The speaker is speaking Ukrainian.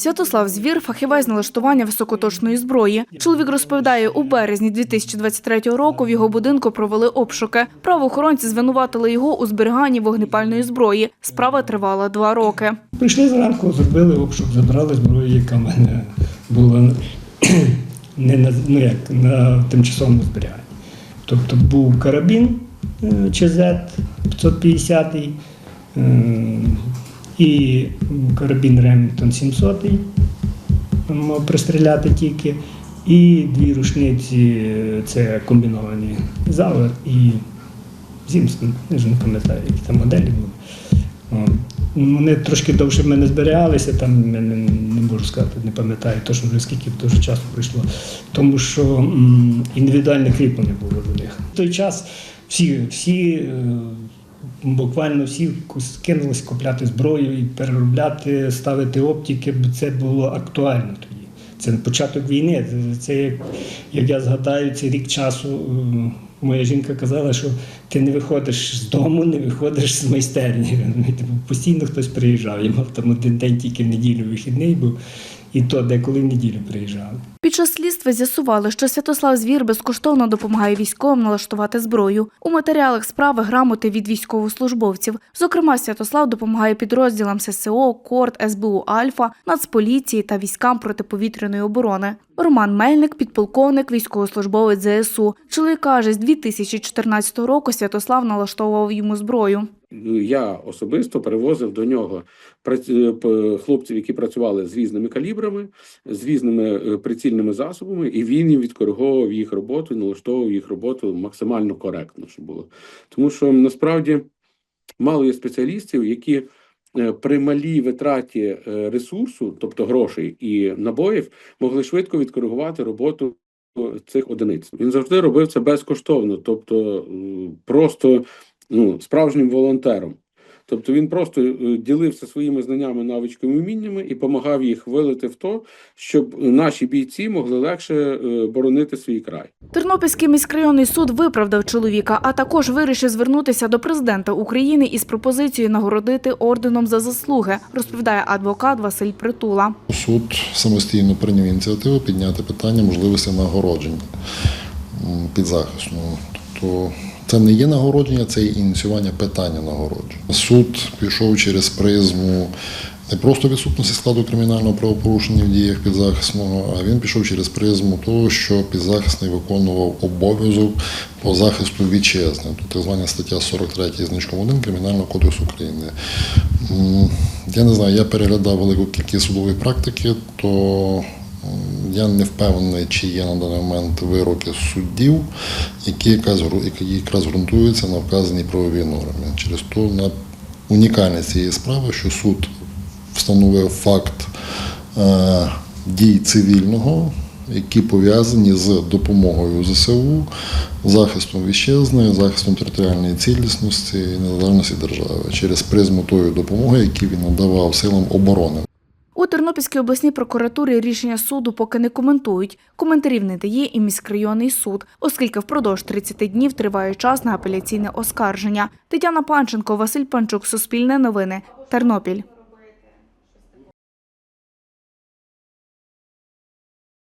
Святослав Звір, фахівець налаштування високоточної зброї. Чоловік розповідає, у березні 2023 року в його будинку провели обшуки. Правоохоронці звинуватили його у зберіганні вогнепальної зброї. Справа тривала два роки. Прийшли зранку, зробили обшук, забрали зброю, яка в мене була не на, ну як, на тимчасовому зберіганні. Тобто був карабін е, ЧЗ 550 е, і карабін Ремінгтон 700 мав пристріляти тільки, і дві рушниці е, це комбіновані Завер і Зімсон, я вже не пам'ятаю, які там моделі були. Ну, Вони трошки довше в мене зберігалися, там я не, не можу сказати, не пам'ятаю точно вже скільки дуже часу пройшло. Тому що м, індивідуальне кріплення було до них. В той час всі, всі е, буквально всі кинулись купляти зброю і переробляти, ставити оптики, бо це було актуально тоді. Це початок війни. Це як, як я згадаю, це рік часу. е, Моя жінка казала, що ти не виходиш з дому, не виходиш з майстерні. Постійно хтось приїжджав. Я мав там один день тільки в неділю вихідний був, і то деколи в неділю приїжджали. Під час слідства з'ясували, що Святослав Звір безкоштовно допомагає військовим налаштувати зброю. У матеріалах справи грамоти від військовослужбовців. Зокрема, Святослав допомагає підрозділам ССО, КОРД, СБУ Альфа, Нацполіції та військам протиповітряної оборони. Роман Мельник, підполковник, військовослужбовець ЗСУ. Чоловік каже, з 2014 року Святослав налаштовував йому зброю. Я особисто привозив до нього прац- хлопців, які працювали з різними калібрами, з різними е, прицільними засобами, і він відкориговував їх роботу, налаштовував їх роботу максимально коректно, щоб було. Тому що насправді мало є спеціалістів, які е, при малій витраті е, ресурсу, тобто грошей і набоїв, могли швидко відкоригувати роботу цих одиниць. Він завжди робив це безкоштовно, тобто просто ну, справжнім волонтером. Тобто він просто е, ділився своїми знаннями, навичками, вміннями і допомагав їх вилити в то, щоб наші бійці могли легше е, боронити свій край. Тернопільський міськрайонний суд виправдав чоловіка, а також вирішив звернутися до президента України із пропозицією нагородити орденом за заслуги, розповідає адвокат Василь Притула. Суд самостійно прийняв ініціативу підняти питання можливості нагородження підзахисного. Тобто це не є нагородження, це є ініціювання питання нагородження. Суд пішов через призму не просто відсутності складу кримінального правопорушення в діях підзахисного, а він пішов через призму того, що підзахисний виконував обов'язок по захисту вітчизни, тобто так звана стаття 43 значком 1 Кримінального кодексу України. Я не знаю, я переглядав велику кількість судової практики, то я не впевнений, чи є на даний момент вироки суддів, які якраз, які ґрунтуються на вказаній правовій нормі. Через то на унікальність цієї справи, що суд встановив факт е, дій цивільного, які пов'язані з допомогою ЗСУ, захистом вітчизни, захистом територіальної цілісності і незалежності держави через призму тої допомоги, яку він надавав силам оборони. У Тернопільській обласній прокуратурі рішення суду поки не коментують. Коментарів не дає і міськрайонний суд, оскільки впродовж 30 днів триває час на апеляційне оскарження. Тетяна Панченко, Василь Панчук, Суспільне новини, Тернопіль.